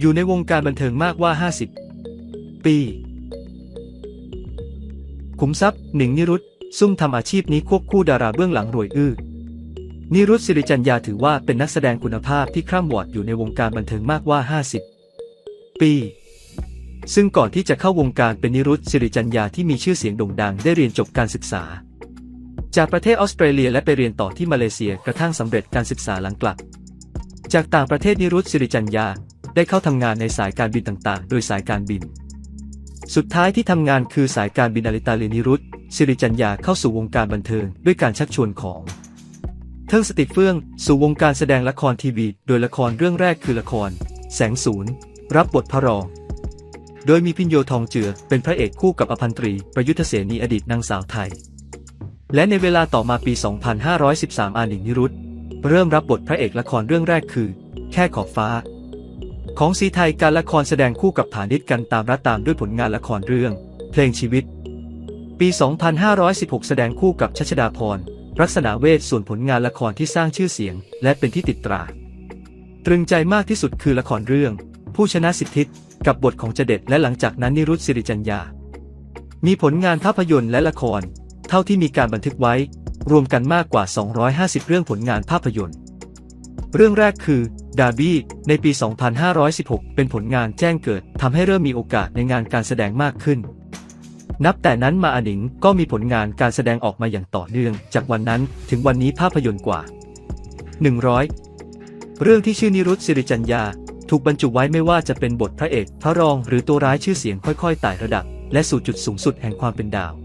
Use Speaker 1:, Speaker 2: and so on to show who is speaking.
Speaker 1: อยู่ในวงการบันเทิงมากว่า 50 ปี ขุมทรัพย์ หนิงนิรุตซุ่มทำอาชีพนี้ควบคู่ดาราเบื้องหลังรวยอื้อ นิรุตสิริจัญญาถือว่าเป็นนักแสดงคุณภาพที่คร่ำวอดอยู่ในวงการบันเทิงมากว่า 50 ปี ซึ่งก่อนที่จะเข้าวงการเป็นนิรุตสิริจัญญาที่มีชื่อเสียงโด่งดังได้เรียนจบการศึกษา จากประเทศออสเตรเลียและไปเรียนต่อที่มาเลเซียกระทั่งสำเร็จการศึกษาหลังกลับ จากต่างประเทศนิรุตสิริจัญญา ได้เข้าทำงานในสายการบินต่างๆ โดยสายการบิน สุดท้ายที่ทำงานคือสายการบินอาริตาเลนิรุตสิริจัญญาเข้าสู่วงการบันเทิงด้วยการชักชวนของเทิงสติเฟื่องสู่วงการแสดงละครทีวี โดยละครเรื่องแรกคือละคร แสงศูนย์ รับบทพระรอง โดยมีพินโยทองเจือ เป็นพระเอกคู่กับอภันตรี ประยุทธเสนีอดีตนางสาวไทย และในเวลาต่อมาปี 2513 อาหนิงนิรุตเริ่มรับบทพระเอกละครเรื่องแรกคือ แค่ขอบฟ้า ของสีไทยการละครแสดงคู่กับฐานิตกันตามรัตตามด้วยผลงานละครเรื่อง เพลงชีวิต ปี 2516 แสดงคู่กับชัชดาพรลักษณะเวทส่วนผลงานละครที่สร้างชื่อเสียง และเป็นที่ติดตรา ตรึงใจมากที่สุดคือละครเรื่อง ผู้ชนะสิทธิตกับบทของเจเด็ดและหลังจากนั้นนิรุตสิริจัญญา มีผลงานภาพยนตร์และละคร เท่าที่มีการบันทึกไว้ รวมกันมากกว่า 250 เรื่องผลงานภาพยนตร์ เรื่องแรกคือ ดาร์บี้ ในปี 2516 เป็นผลงานแจ้งเกิดทำให้เริ่มมีโอกาสในงานการแสดงมากขึ้น นับแต่นั้นมาอนิงก็มีผลงานการแสดงออกมาอย่างต่อเนื่อง จากวันนั้นถึงวันนี้ภาพยนตร์กว่า 100 เรื่องที่ชื่อนิรุตสิริจัญญา ถูกบรรจุไว้ไม่ว่าจะเป็นบทพระเอก พระรอง หรือตัวร้ายชื่อเสียงค่อยๆไต่ระดับ และสู่จุดสูงสุดแห่งความเป็นดาว